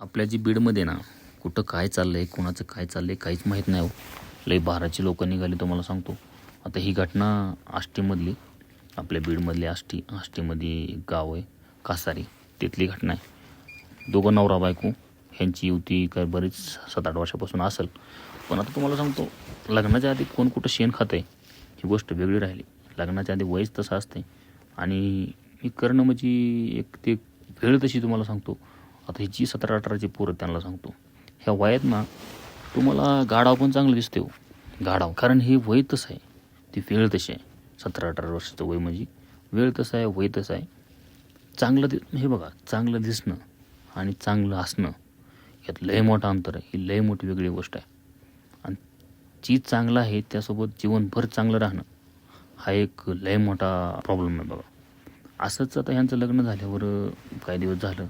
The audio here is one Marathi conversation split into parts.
आपल्या जी बीडमध्ये ना कुठं काय चाललं आहे कोणाचं काय चाललं आहे काहीच माहीत नाही हो. लई बाराची लोक निघाली तुम्हाला सांगतो. आता ही घटना आष्टीमधली आपल्या बीडमधली आष्टी आष्टीमध्ये गाव आहे कासारी. तिथली घटना आहे. दोघं नवरा बायको ह्यांची युती काय बरीच सात आठ वर्षापासून असेल. पण आता तुम्हाला सांगतो लग्नाच्या आधी कोण कुठं शेण खातं आहे ही गोष्ट वेगळी राहिली. लग्नाच्या आधी वयच तसं असते आणि मी करणं म्हणजे एक ते वेळ तशी तुम्हाला सांगतो. आता ही जी सतरा अठराची पोरं त्यांना सांगतो. ह्या वयात ना तुम्हाला गाढाव पण चांगलं दिसते हो. गाढाव. कारण हे वय तसं आहे. ती वेळ तशी आहे. सतरा अठरा वर्षाचं वय म्हणजे वेळ तसं आहे वय तसं आहे. चांगलं दि हे बघा चांगलं दिसणं आणि चांगलं असणं यात लय मोठं अंतर आहे. ही लय मोठी वेगळी गोष्ट आहे. आणि जी चांगलं आहे त्यासोबत जीवनभर चांगलं राहणं हा एक लय मोठा प्रॉब्लेम आहे बघा. असंच आता ह्यांचं लग्न झाल्यावर काही दिवस झालं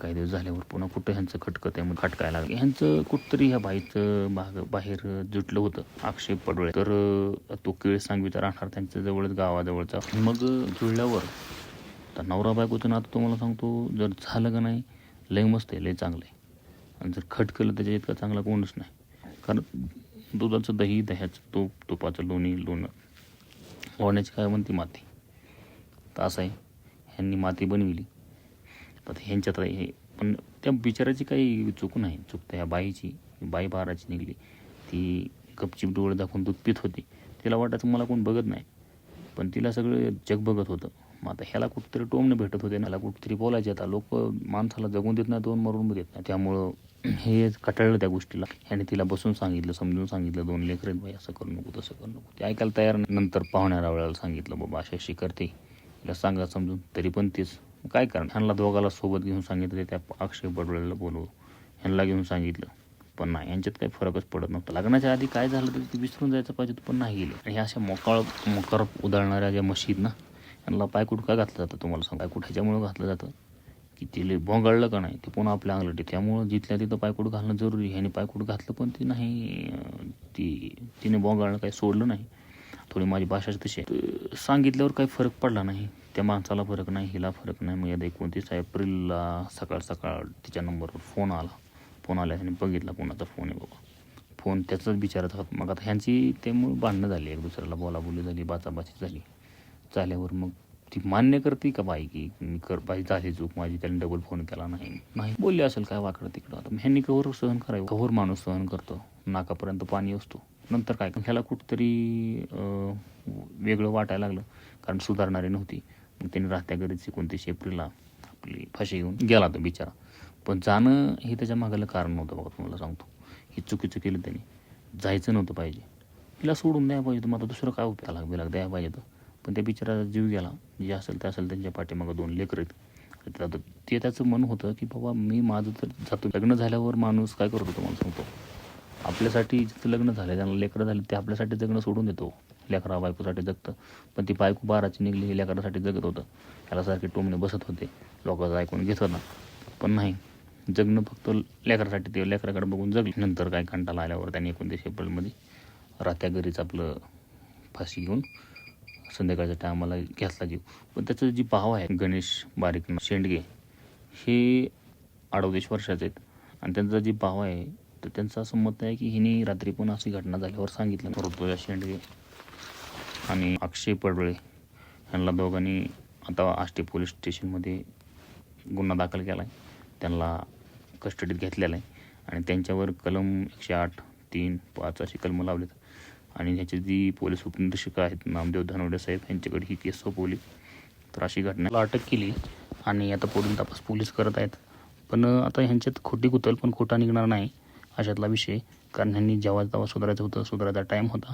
काही दिवस झाल्यावर पुन्हा कुठं ह्यांचं खटकं त्यामुळे खटकायला लागलं. ह्यांचं कुठंतरी ह्या बाईचं भाग बाहेर जुटलं होतं आक्षेप पडवळे तर तो केळ सांगवीचा राहणार त्यांच्या जवळच गावाजवळचा. मग जुळल्यावर तर नवरा बायकोचं नातं तुम्हाला सांगतो जर झालं का नाही लय मस्त आहे लय चांगलं आहे. आणि जर खटकलं त्याच्या इतका चांगला कोणच नाही. कारण दुधाचं दही दह्याचं तूप तुपाचं लोणी लोणं वाढण्याची काय म्हणते माती? तर असं आहे. ह्यांनी माती बनविली. आता ह्यांच्यात हे पण त्या बिचाराची काही चूक नाही. चूक त्या ह्या बाईची बाई बाराची निघली. ती गपचिप डोळे दाखवून दूध पित होती. तिला वाटायचं मला कोण बघत नाही. पण तिला सगळं जग बघत होतं. मग आता ह्याला कुठंतरी टोमणं भेटत होते. ह्याला कुठंतरी बोलायचे. आता लोक माणसाला जगून देत नाही दोन मरून देत नाही. त्यामुळं हे कटाळलं त्या गोष्टीला. ह्याने तिला बसून सांगितलं समजून सांगितलं. दोन लेकर आहेत बाई असं करू नको तसं करू नको. ते ऐकायला तयार नंतर पाहुण्याला वेळेला सांगितलं बाबा अशी अशी करते. तिला सांगा समजून. तरी पण तेच काय कारण ह्यांना दोघाला सोबत घेऊन सांगितलं त्या अक्षय बडवळेला बोलवू ह्यांना घेऊन सांगितलं पण नाही यांच्यात काही फरकच पडत नव्हता. लग्नाच्या आधी काय झालं तरी ते विसरून जायचं पाहिजे पण नाही गेले. आणि ह्या अशा मोकाळ मोकार उधळणाऱ्या ज्या मशीद ना यांना पायकुट का घातलं जातं तुम्हाला सांग? पायकुट ह्याच्यामुळं घातलं जातं? की ते भोंगळलं का नाही? ते पुन्हा आपल्या अंगलटी त्यामुळं जिथल्या तिथं पायकूट घालणं जरुरी आहे. ह्याने पायकूट घातलं पण ते नाही ती तिने भोंगाळलं काही सोडलं नाही. थोडी माझी भाषाच तशी आहे. सांगितल्यावर काही फरक पडला नाही. त्या माणसाला फरक नाही हिला फरक नाही. मग या एकोणतीस एप्रिलला सकाळ सकाळ तिच्या नंबरवर फोन आला. फोन आल्याने बघितला कोणाचा फोन आहे बाबा. फोन त्याचाच बिचारत होता. मग आता ह्यांची त्यामुळे भांडणं झाली एक दुसऱ्याला बोलाबोली झाली बाचाबाची झाली. झाल्यावर मग ती मान्य करते का बाई की मी कर बाई झाली चूक माझी त्याने डबल फोन केला नाही. नाही बोलले असेल काय वाकडं तिकडं आता मग ह्यांनी कवर सहन करावं. कवर माणूस सहन करतो. नाकापर्यंत पाणी असतो. नंतर काय? ह्याला कुठंतरी वेगळं वाटायला लागलं. कारण सुधारणारी नव्हती. मग त्यांनी राहत्या घरीच एकोणतीस एप्रिलला आपली फाशी घेऊन गेला तो बिचारा. पण जाणं हे त्याच्या मागायला कारण नव्हतं बघा तुम्हाला सांगतो. हे चुकीचं केलं त्यांनी. जायचं नव्हतं पाहिजे. तिला सोडून द्यायला पाहिजे तर मग आता दुसरं काय उपयोग लाग द्यायला पाहिजे तर पण त्या बिचाराचा जीव गेला. जे असेल ते असेल. त्यांच्या पाठीमागं दोन लेकरं आहेत. ते त्याचं मन होतं की बाबा मी माझं तर जातो. लग्न झाल्यावर माणूस काय करतो तुम्हाला सांगतो? आपल्यासाठी जिथं लग्न झालं त्यांना लेकरं झाले ते आपल्यासाठी जगणं सोडून देतो. लेकरा बायकोसाठी जगतं. पण ती बायको बाराची निघली हे लेकरासाठी जगत होतं. त्याला सारखे टोमणे बसत होते. लोकांचं ऐकून घेत होता. पण नाही. जगणं फक्त लेकरासाठी ते लेकराकडे बघून जगले. नंतर काय कंटाळा आल्यावर त्यांनी एकोणतीस एप्रिलमध्ये रात्या घरीच आपलं फाशी घेऊन संध्याकाळच्या टायमाला घेतला जीव. पण त्याचं जी भाव आहे गणेश बारीक शेंडगे हे अडोतीस वर्षाचे आहेत. आणि त्यांचा जी भाव आहे तर त्यांचं असं मत आहे की हिने रात्री पण अशी घटना झाल्यावर सांगितलं. ऋतुजा शेंडगे आणि अक्षय पडवळे यांना दोघांनी आता आष्टी पोलीस स्टेशनमध्ये गुन्हा दाखल केला आहे त्यांना कस्टडीत घेतलेला आहे. आणि त्यांच्यावर कलम एकशे आठ तीन पाच अशी कलमं लावलीत. आणि ह्याची जी पोलीस उपनिरीक्षक आहेत नामदेव धनवडे साहेब यांच्याकडे ही केस सोपवली. तर अशी घटना अटक केली. आणि आता पुढील तपास पोलीस करत आहेत. पण आता ह्यांच्यात खोटी कुतल पण खोटा निघणार नाही. अशातला विषय. कारण ह्यांनी जेव्हा तेव्हा सुधारायचं होतं सुधारायचा टाईम होता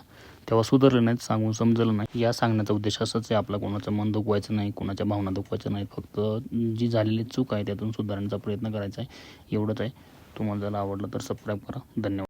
तेव्हा सुधारलं नाहीत सांगून समजलं नाही. या सांगण्याचा उद्देश असंच आहे. आपला कोणाचं मन दुखवायचं नाही कोणाच्या भावना दुखवायचं नाही फक्त जी झालेली चूक आहे त्यातून सुधारण्याचा प्रयत्न करायचा आहे. एवढंच आहे. तुम्हाला जर आवडलं तर सबस्क्राईब करा. धन्यवाद.